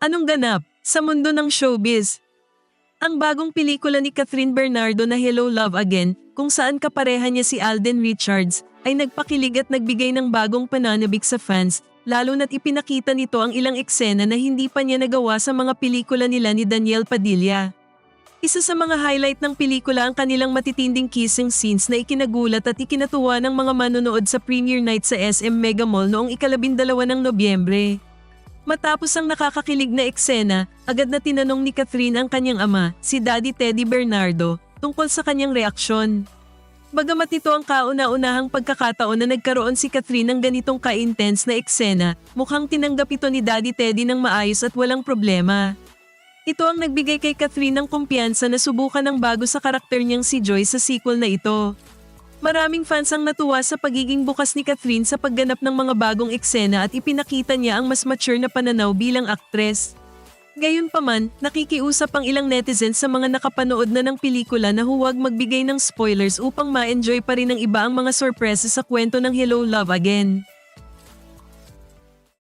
Anong ganap sa mundo ng showbiz? Ang bagong pelikula ni Catherine Bernardo na Hello Love Again, kung saan kapareha niya si Alden Richards, ay nagpakilig at nagbigay ng bagong pananabik sa fans, lalo na't ipinakita nito ang ilang eksena na hindi pa niya nagawa sa mga pelikula nila ni Daniel Padilla. Isa sa mga highlight ng pelikula ang kanilang matitinding kissing scenes na ikinagulat at ikinatuwa ng mga manonood sa premiere night sa SM Mega Mall noong ikalabindalawa ng Nobyembre. Matapos ang nakakakilig na eksena, agad na tinanong ni Catherine ang kanyang ama, si Daddy Teddy Bernardo, tungkol sa kanyang reaksyon. Bagamat ito ang kauna-unahang pagkakataon na nagkaroon si Catherine ng ganitong ka-intense na eksena, mukhang tinanggap ito ni Daddy Teddy ng maayos at walang problema. Ito ang nagbigay kay Catherine ng kumpiyansa na subukan ng bago sa karakter niyang si Joy sa sequel na ito. Maraming fans ang natuwa sa pagiging bukas ni Catherine sa pagganap ng mga bagong eksena at ipinakita niya ang mas mature na pananaw bilang aktres. Gayunpaman, nakikiusap ang ilang netizens sa mga nakapanood na ng pelikula na huwag magbigay ng spoilers upang ma-enjoy pa rin ng iba ang mga sorpresa sa kwento ng Hello Love Again.